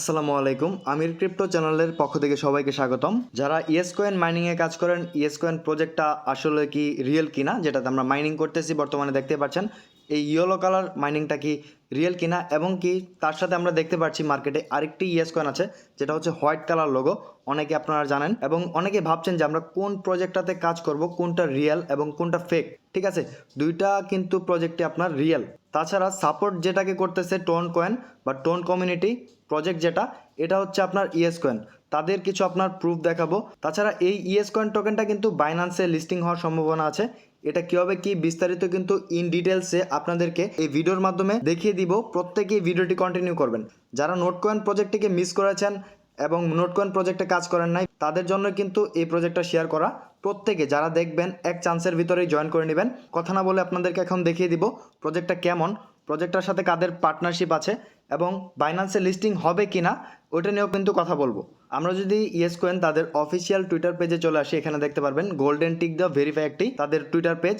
আসসালামু আলাইকুম। আমির ক্রিপ্টো চ্যানেলের পক্ষ থেকে সবাইকে স্বাগতম। যারা ইয়েস কয়েন মাইনিংয়ে কাজ করেন ইয়েস কয়েন প্রজেক্টটা আসলে কি রিয়েল কিনা, যেটাতে আমরা মাইনিং করতেছি বর্তমানে দেখতে পাচ্ছেন, এই ইয়েলো কালার মাইনিংটা কি রিয়েল কিনা এবং কি তার সাথে আমরা দেখতে পাচ্ছি মার্কেটে আরেকটি ইয়েস কয়েন আছে, যেটা হচ্ছে হোয়াইট কালার লোগো অনেকে আপনারা জানেন এবং অনেকে ভাবছেন যে আমরা কোন প্রজেক্টটাতে কাজ করব, কোনটা রিয়েল এবং কোনটা ফেক ঠিক আছে, দুইটা কিন্তু প্রজেক্টে আপনার রিয়েল তাছাড়া সাপোর্ট যেটাকে করতেছে টোন কয়েন বা টোন কমিউনিটি প্রজেক্ট যেটা, এটা হচ্ছে আপনার ইএস কয়েন তাদের কিছু আপনার প্রুফ দেখাবো। তাছাড়া এই ইএস কয়েন টোকেনটা কিন্তু বাইন্যান্সে লিস্টিং হওয়ার সম্ভাবনা আছে। এটা কীভাবে কি বিস্তারিত কিন্তু ইন ডিটেলসে আপনাদেরকে এই ভিডিওর মাধ্যমে দেখিয়ে দিব। প্রত্যেকেই ভিডিওটি কন্টিনিউ করবেন। যারা নোট কয়েন প্রজেক্টটিকে মিস করেছেন এবং নোট কয়েন প্রজেক্টে কাজ করেন নাই, তাদের জন্য কিন্তু এই প্রজেক্টটা শেয়ার করা। প্রত্যেকে যারা দেখবেন, এক চান্সের ভিতরেই জয়েন করে নেবেন। কথা না বলে আপনাদেরকে এখন দেখিয়ে দিব। প্রজেক্টটা কেমন? প্রজেক্টটার সাথে কাদের পার্টনারশিপ আছে? এবং বাইন্যান্সে লিস্টিং হবে কি না ওইটা নিয়েও কিন্তু কথা বলব। আমরা যদি ইয়েস কোয়েন তাদের অফিসিয়াল টুইটার পেজে চলে আসি, এখানে দেখতে পারবেন গোল্ডেন টিক দ্য ভেরিফাই একটি তাদের টুইটার পেজ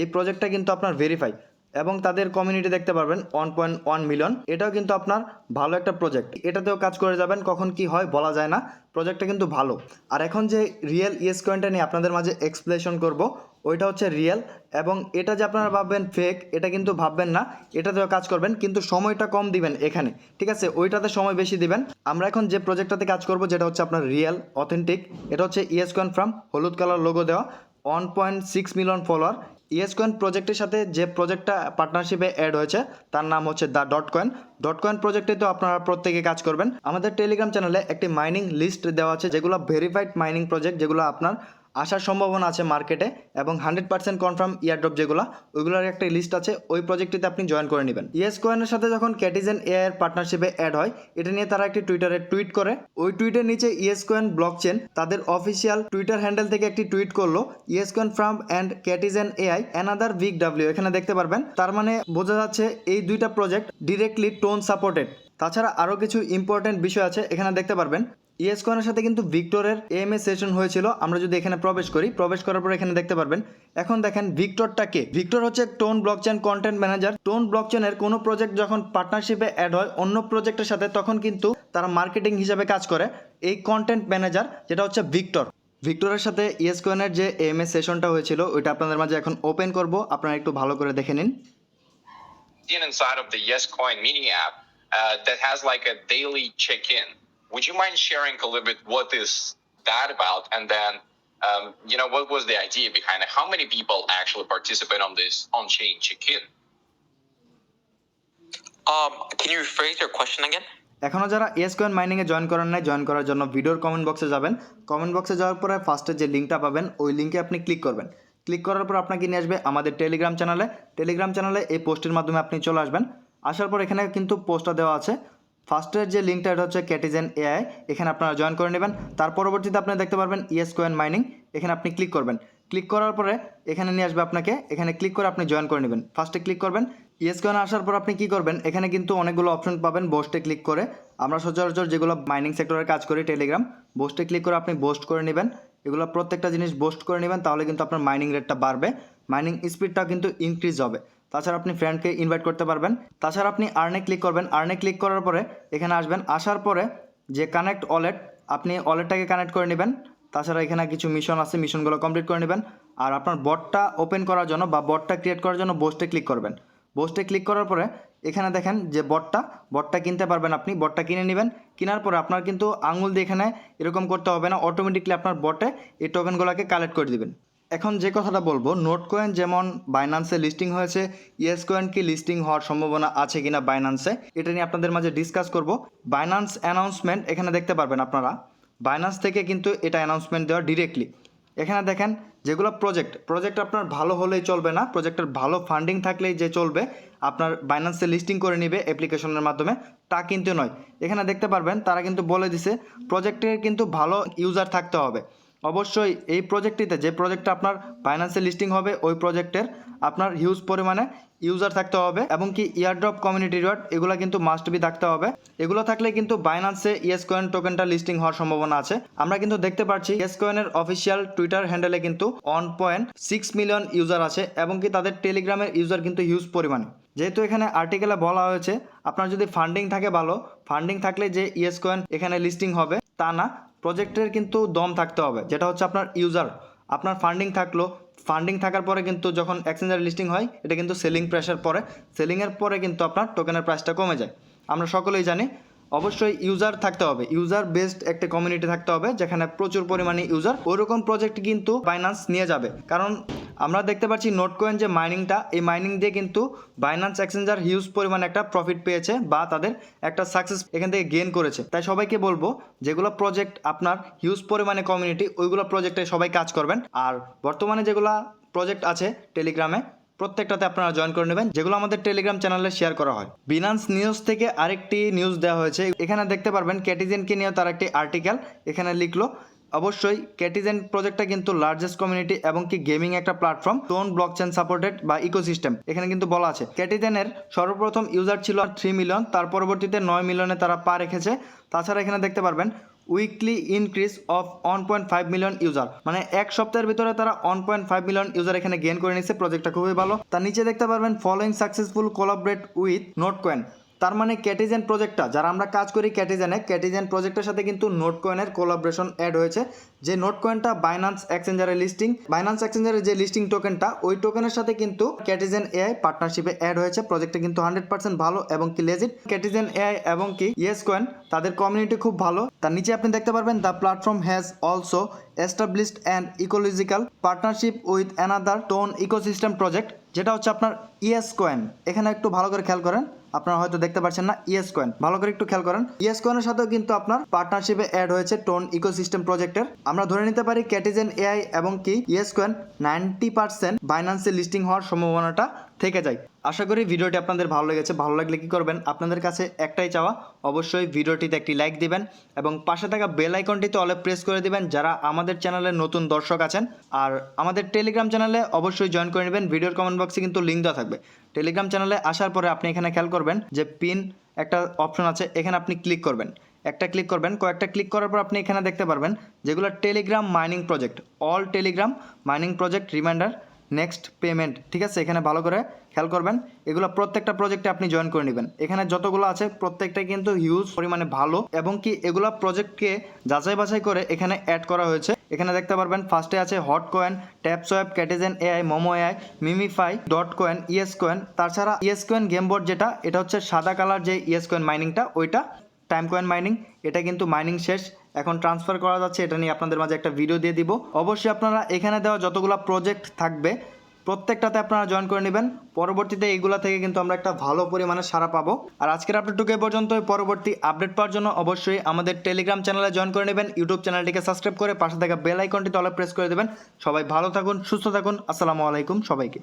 এই প্রজেক্টটা কিন্তু আপনার ভেরিফাই এবং তাদের কমিউনিটি দেখতে পারবেন ওয়ান পয়েন্ট ওয়ান মিলিয়ন এটাও কিন্তু আপনার ভালো একটা প্রজেক্ট এটাতেও কাজ করে যাবেন, কখন কি হয় বলা যায় না। প্রজেক্টটা কিন্তু ভালো। আর এখন যে রিয়েল ইয়েস কয়েনটা নিয়ে আপনাদের মাঝে এক্সপ্লেশন করব ওইটা হচ্ছে রিয়েল এবং এটা যে আপনারা ভাববেন ফেক এটা কিন্তু ভাববেন না, এটাতেও কাজ করবেন, কিন্তু সময়টা কম দিবেন এখানে, ঠিক আছে? ওইটাতে সময় বেশি দিবেন। আমরা এখন যে প্রজেক্টটাতে কাজ করব, যেটা হচ্ছে আপনার রিয়েল অথেন্টিক এটা হচ্ছে ইয়েস কয়েন ফ্রম হলুদ কালার লোগো দেওয়া one point six million follower yes coin প্রজেক্টের সাথে যে প্রজেক্টটা পার্টনারশিপে অ্যাড হয়েছে, তার নাম হচ্ছে the dot coin dot coin প্রজেক্টে তো আপনারা প্রত্যেকে কাজ করবেন। আমাদের টেলিগ্রাম চ্যানেলে একটি মাইনিং লিস্ট দেওয়া আছে, যেগুলো ভেরিফাইড মাইনিং প্রজেক্ট যেগুলো আপনার আসার সম্ভাবনা আছে মার্কেটে এবং হান্ড্রেড পার্সেন্ট কনফার্ম ইয়ারড্রপ যেগুলো, ওইগুলোর একটা লিস্ট আছে, ওই প্রজেক্টটিতে আপনি জয়েন করে নেবেন। ইয়েস কয়েনের সাথে যখন ক্যাটিজেন এআই এর পার্টনারশিপে অ্যাড হয়, এটা নিয়ে তারা একটি টুইটারে টুইট করে। ওই টুইটের নিচে ইয়েস কয়েন ব্লক চেন তাদের অফিসিয়াল টুইটার হ্যান্ডেল থেকে একটি টুইট করল yes coin from and Catizen AI another week W এখানে দেখতে পারবেন। তার মানে বোঝা যাচ্ছে এই দুইটা প্রজেক্ট ডিরেক্টলি টোন সাপোর্টেড তাছাড়া আরও কিছু ইম্পর্টেন্ট বিষয় আছে, এখানে দেখতে পারবেন। ইয়েস কয়েনের সাথে কিন্তু ভিক্টরের এম এ সেশন হয়েছিল। আমরা যদি এখানে প্রবেশ করি প্রবেশ করার পর এখানে দেখতে পারবেন। এখন দেখেন ভিক্টরটা কে? ভিক্টর হচ্ছে Ton blockchain content manager. Ton ব্লকচেনের কোনো প্রজেক্ট যখন পার্টনারশিপে অ্যাড হয় অন্য প্রজেক্টের সাথে তখন কিন্তু তারা মার্কেটিং হিসাবে কাজ করে। এই কন্টেন্ট ম্যানেজার যেটা হচ্ছে ভিক্টর। ভিক্টরের সাথে ইয়েস কয়েনের যে এম এ সেশনটা হয়েছিল ওইটা আপনাদের মাঝে এখন ওপেন করব। আপনারা একটু ভালো করে দেখে নিন। App uh, that has like a daily check-in. Would you mind sharing a little bit what is that about? And then, um, you know, what was the idea behind it? How many people actually participate on this on-chain check-in? Um, can you rephrase your question again? এখনও যারা S coin মাইনিংয়ে join করেন নাই join করার জন্য ভিডিওর comment বক্সে যাবেন comment বক্সে যাওয়ার পরে ফার্স্টে যে লিঙ্কটা পাবেন ওই লিঙ্কে আপনি ক্লিক করবেন ক্লিক করার পর আপনাকে নিয়ে আসবে আমাদের টেলিগ্রাম চ্যানেলে টেলিগ্রাম চ্যানেলে এই পোস্টের মাধ্যমে আপনি চলে আসবেন আসার পর এখানে কিন্তু পোস্টটা দেওয়া আছে ফার্স্টের যে লিঙ্কটা এটা হচ্ছে ক্যাটিজেন এআই এখানে আপনারা জয়েন করে নেবেন। তার পরবর্তীতে আপনি দেখতে পারবেন ইএস কয়েন মাইনিং এখানে আপনি ক্লিক করবেন। ক্লিক করার পরে এখানে নিয়ে আসবে আপনাকে, এখানে ক্লিক করে আপনি জয়েন করে নেবেন। ফার্স্টে ক্লিক করবেন। ইয়েস কয়েন আসার পর আপনি কি করবেন? এখানে কিন্তু অনেকগুলো অপশন পাবেন বোস্টে ক্লিক করে। আমরা সচরাচর যেগুলো মাইনিং সেক্টরে কাজ করি টেলিগ্রাম বোস্টে ক্লিক করে আপনি বোস্ট করে নেবেন। এগুলো প্রত্যেকটা জিনিস বোস্ট করে নেবেন, তাহলে কিন্তু আপনার মাইনিং রেটটা বাড়বে। মাইনিং স্পিডটাও কিন্তু ইনক্রিজ হবে। তাছাড়া আপনি ফ্রেন্ডকে ইনভাইট করতে পারবেন। তাছাড়া আপনি আর্নে ক্লিক করবেন। আর্নে ক্লিক করার পরে এখানে আসবেন। আসার পরে যে কানেক্ট ওয়ালেট আপনি ওয়ালেটটাকে কানেক্ট করে নেবেন। তাছাড়া এখানে কিছু মিশন আছে। মিশনগুলো কমপ্লিট করে নেবেন। আর আপনার বটটা ওপেন করার জন্য বা বটটা ক্রিয়েট করার জন্য বোস্টে ক্লিক করবেন। বোস্টে ক্লিক করার পরে এখানে দেখেন যে বটটা বটটা কিনতে পারবেন আপনি। বটটা কিনে নেবেন। কেনার পরে আপনার কিন্তু আঙুল দিয়ে এখানে এরকম করতে হবে না। অটোমেটিকলি আপনার বটে এই টোকেনগুলোকে কালেক্ট করে দিবেন। এখন যে কথাটা বলব, নোট কয়েন যেমন বাইনান্সে লিস্টিং হয়েছে ইয়েস কয়েন কি লিস্টিং হওয়ার সম্ভাবনা আছে কিনা বাইনান্সে এটা নিয়ে আপনাদের মাঝে ডিসকাস করব। বাইনান্স অ্যানাউন্সমেন্ট এখানে দেখতে পারবেন আপনারা। বাইনান্স থেকে কিন্তু এটা অ্যানাউন্সমেন্ট দেওয়া ডিরেক্টলি এখানে দেখেন, যেগুলো প্রজেক্ট প্রজেক্ট আপনার ভালো হলেই চলবে না প্রজেক্টের ভালো ফান্ডিং থাকলেই যে চলবে, আপনার বাইন্যান্সে লিস্টিং করে নেবে অ্যাপ্লিকেশনের মাধ্যমে, তা কিন্তু নয়। এখানে দেখতে পারবেন, তারা কিন্তু বলে দিছে প্রজেক্টের কিন্তু ভালো ইউজার থাকতে হবে। অবশ্যই এই প্রজেক্টটিতে যে প্রজেক্টটা আপনার বাইন্যান্সে লিস্টিং হবে, ওই প্রজেক্টের আপনার হিউজ পরিমাণে ইউজার থাকতে হবে এবং কি ইয়ারড্রপ কমিউনিটি রিওয়ার্ড এগুলো কিন্তু মাস্ট বি থাকতে হবে। এগুলো থাকলে কিন্তু বাইন্যান্সে ইয়েস কয়েন টোকেনটা লিস্টিং হওয়ার সম্ভাবনা আছে। আমরা কিন্তু দেখতে পাচ্ছি ইয়েস কয়েনের অফিসিয়াল টুইটার হ্যান্ডেলে কিন্তু one point six million user আছে এবং কি তাদের টেলিগ্রামের ইউজার কিন্তু হিউজ পরিমাণে। যেহেতু এখানে আর্টিকেলে বলা হয়েছে, আপনার যদি ফান্ডিং থাকে ভালো ফান্ডিং থাকলে যে ইয়েস কয়েন এখানে লিস্টিং হবে, তা না। প্রজেক্টের কিন্তু দম থাকতে হবে, যেটা হচ্ছে আপনার ইউজার আপনার ফান্ডিং থাকল ফান্ডিং থাকার পরে কিন্তু যখন এক্সচেঞ্জার লিস্টিং হয়, এটা কিন্তু সেলিং প্রেশার পরে সেলিংয়ের পরে কিন্তু আপনার টোকেনের প্রাইসটা কমে যায়। আমরা সকলেই জানি, অবশ্যই ইউজার থাকতে হবে ইউজার বেসড একটা কমিউনিটি থাকতে হবে, যেখানে প্রচুর পরিমাণে ইউজার ওইরকম প্রজেক্ট কিন্তু বাইনান্স নিয়ে যাবে। কারণ আমরা দেখতে পাচ্ছি নোট কয়েন যে মাইনিংটা, এই মাইনিং দিয়ে কিন্তু বাইনান্স এক্সচেঞ্জার হিউজ পরিমাণে একটা প্রফিট পেয়েছে বা তাদের একটা সাকসেস এখান থেকে গেন করেছে। তাই সবাইকে বলব, যেগুলো প্রজেক্ট আপনার হিউজ পরিমাণে কমিউনিটি ওইগুলো প্রজেক্টে সবাই কাজ করবেন। আর বর্তমানে যেগুলো প্রজেক্ট আছে টেলিগ্রামে প্রত্যেকটাতে আপনারা জয়েন করে নেবেন, যেগুলো আমাদের টেলিগ্রাম চ্যানেলে শেয়ার করা হয়। বিনান্স নিউজ থেকে আরেকটি নিউজ দেওয়া হয়েছে। এখানে দেখতে পারবেন ক্যাটিজেনকে নিয়ে তার একটি আর্টিকেল এখানে লিখলো। অবশ্যই ক্যাটিজেন প্রজেক্টটা কিন্তু লার্জেস্ট কমিউনিটি এবং কি গেমিং একটা platform Ton block chain supported বা ইকোসিস্টেম এখানে কিন্তু বলা আছে। ক্যাটিজেনের সর্বপ্রথম ইউজার ছিল থ্রি মিলিয়ন তার পরবর্তীতে নয় মিলিয়নে তারা পা রেখেছে। তাছাড়া এখানে দেখতে পারবেন weekly increase of one point five million user মানে এক সপ্তাহের ভিতরে তারা one point five million user এখানে গেন করে নিচ্ছে প্রজেক্টটা খুবই ভালো। তার নিচে দেখতে পারবেন following successful collaborate with note coin তার মানে ক্যাটিজেন প্রজেক্টটা যারা আমরা কাজ করি ক্যাটিজেনে ক্যাটিজেন প্রজেক্টের সাথে কিন্তু নোট কয়েনের কোলাবরেশন অ্যাড হয়েছে। যে নোট কয়েনটা বাইনান্স এক্সচেঞ্জারের লিস্টিং বাইনান্স এক্সচেঞ্জারের যে লিস্টিং টোকেনটা ওই টোকেনের সাথে কিন্তু ক্যাটিজেন এআই পার্টনারশিপে অ্যাড হয়েছে। প্রজেক্টটা কিন্তু হান্ড্রেড পার্সেন্ট ভালো এবং কি লেজিট ক্যাটিজেন এআই এবং কি ইয়েস কয়েন তাদের কমিউনিটি খুব ভালো। তার নিচে আপনি দেখতে পারবেন the platform has also established and ecological partnership with another Ton ecosystem project যেটা হচ্ছে আপনার ইএস কয়েন এখানে একটু ভালো করে খেয়াল করেন। আপনারা হয়তো দেখতে পাচ্ছেন না ইয়েস কয়েন ভালো করে একটু খেয়াল করেন। ইয়েস কয়েনের সাথেও কিন্তু আপনার পার্টনারশিপে অ্যাড হয়েছে টোন ইকোসিস্টেম প্রজেক্টের আমরা ধরে নিতে পারি ক্যাটিজেন এআই এবং কি ইয়েস কয়েন নাইনটি পার্সেন্ট বাইন্যান্সে লিস্টিং হওয়ার সম্ভাবনাটা থেকে যায়। আশা করি ভিডিওটি আপনাদের ভালো লেগেছে। ভালো লাগলে কি করবেন? আপনাদের কাছে একটাই চাওয়া, অবশ্যই ভিডিওটিতে একটি লাইক দিবেন এবং পাশে থাকা বেল আইকনটিতে অলে প্রেস করে দিবেন যারা আমাদের চ্যানেলে নতুন দর্শক আছেন। আর আমাদের টেলিগ্রাম চ্যানেলে অবশ্যই জয়েন করে নেবেন। ভিডিওর কমেন্ট বক্সে কিন্তু লিঙ্ক দেওয়া থাকবে। টেলিগ্রাম চ্যানেলে আসার পরে আপনি এখানে খেয়াল করবেন যে পিন একটা অপশন আছে, এখানে আপনি ক্লিক করবেন। একটা ক্লিক করবেন। কয়েকটা ক্লিক করার পর আপনি এখানে দেখতে পারবেন যেগুলো Telegram mining project all Telegram mining project reminder next payment, ঠিক আছে? এখানে ভালো করে খেয়াল করবেন। এগুলো প্রত্যেকটা প্রজেক্টে আপনি জয়েন করে নেবেন। এখানে যতগুলো আছে, প্রত্যেকটাই কিন্তু হিউজ পরিমাণে ভালো এবং কি এগুলো প্রজেক্টকে যাচাই বাছাই করে এখানে অ্যাড করা হয়েছে। এখানে দেখতে পারবেন ফার্স্টে আছে hot coin tap swap Catizen AI Momo AI Mimify dot coin ES coin তাছাড়া ইএস কয়েন গেম বোর্ড যেটা, এটা হচ্ছে সাদা কালার যে ইএস কয়েন মাইনিংটা ওইটা টাইম কয়েন মাইনিং এটা কিন্তু মাইনিং শেষ। এখন ট্রান্সফার করা যাচ্ছে, এটা নিয়ে আপনাদের মাঝে একটা ভিডিও দিয়ে দিব। অবশ্যই আপনারা এখানে দেওয়া যতগুলো প্রজেক্ট থাকবে, প্রত্যেকটাতে আপনারা জয়েন করে নেবেন। পরবর্তীতে এইগুলা থেকে কিন্তু আমরা একটা ভালো পরিমাণে সারা পাবো। আর আজকের আপডেটটুকু এ পর্যন্ত পরবর্তী আপডেট পাওয়ার জন্য অবশ্যই আমাদের টেলিগ্রাম চ্যানেলে জয়েন করে নেবেন। ইউটিউব চ্যানেলটিকে সাবস্ক্রাইব করে পাশে থাকা বেল আইকনটি তলে প্রেস করে দেবেন। সবাই ভালো থাকুন, সুস্থ থাকুন। আসসালামু আলাইকুম সবাইকে।